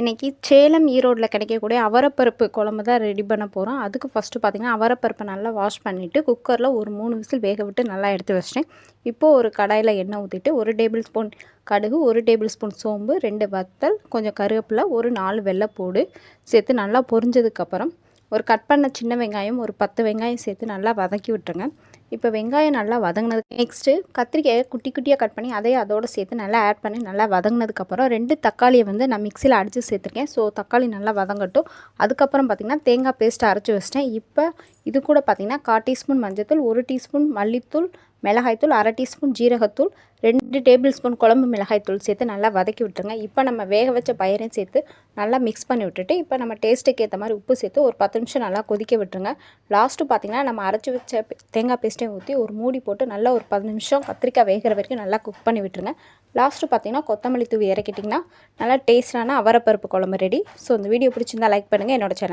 இன்னைக்கு சேலம் ஈரோட்டில் கிடைக்கக்கூடிய அவரப்பருப்பு குழம்பு தான் ரெடி பண்ண போகிறோம் அதுக்கு ஃபஸ்ட்டு பார்த்திங்கன்னா அவரப்பருப்பை நல்லா வாஷ் பண்ணிவிட்டு குக்கரில் ஒரு மூணு விசில் வேக விட்டு நல்லா எடுத்து வச்சிட்டேன். இப்போது ஒரு கடாயில் எண்ணெய் ஊற்றிட்டு ஒரு டேபிள் ஸ்பூன் கடுகு ஒரு டேபிள் ஸ்பூன் சோம்பு ரெண்டு வத்தல் கொஞ்சம் கருவேப்பிலை ஒரு நாலு வெள்ளைப்பூடு சேர்த்து நல்லா பொரிஞ்சதுக்கப்புறம் ஒரு கட் பண்ண சின்ன வெங்காயம் ஒரு பத்து வெங்காயம் சேர்த்து நல்லா வதக்கி விட்டுருங்க. இப்போ வெங்காயம் நல்லா வதங்கினது நெக்ஸ்ட்டு கத்திரிக்காயை குட்டி குட்டியாக கட் பண்ணி அதையும் அதோடு சேர்த்து நல்லா ஆட் பண்ணி நல்லா வதங்கினதுக்கப்புறம் ரெண்டு தக்காளியை வந்து நான் மிக்சியில் அடித்து சேர்த்துருக்கேன். ஸோ தக்காளி நல்லா வதங்கட்டும். அதுக்கப்புறம் பார்த்திங்கன்னா தேங்காய் பேஸ்ட்டை அரைச்சி வச்சிட்டேன். இப்போ இது கூட பார்த்திங்கன்னா கால் டீஸ்பூன் மஞ்சத்தூள் ஒரு டீஸ்பூன் மல்லித்தூள் மிளகாய்த்தூள் அரை டீஸ்பூன் ஜீரகத்தூள் ரெண்டு டேபிள் ஸ்பூன் குழம்பு மிளகாய்த்தூள் சேர்த்து நல்லா வதக்கி விட்டுருங்க. இப்போ நம்ம வேக வச்ச பயிரையும் சேர்த்து நல்லா மிக்ஸ் பண்ணி விட்டுட்டு இப்போ நம்ம டேஸ்ட்டுக்கு ஏற்ற மாதிரி உப்பு சேர்த்து ஒரு பத்து நிமிஷம் நல்லா கொதிக்க விட்டுருங்க. லாஸ்ட்டு பார்த்திங்கன்னா நம்ம அரைச்சி வச்ச தேங்காய் பேஸ்ட்டையும் ஊற்றி ஒரு மூடி போட்டு நல்லா ஒரு பத்து நிமிஷம் கத்திரிக்காய் வேகிற வரைக்கும் நல்லா குக் பண்ணி விட்டுருங்க. லாஸ்ட்டு பார்த்திங்கன்னா கொத்தமல்லி தூவி இறக்கிட்டிங்கன்னா நல்லா டேஸ்டான அவரப்பருப்பு குழம்பு ரெடி ஸோ இந்த வீடியோ பிடிச்சிருந்தா லைக் பண்ணுங்கள் என்னோட சேனல்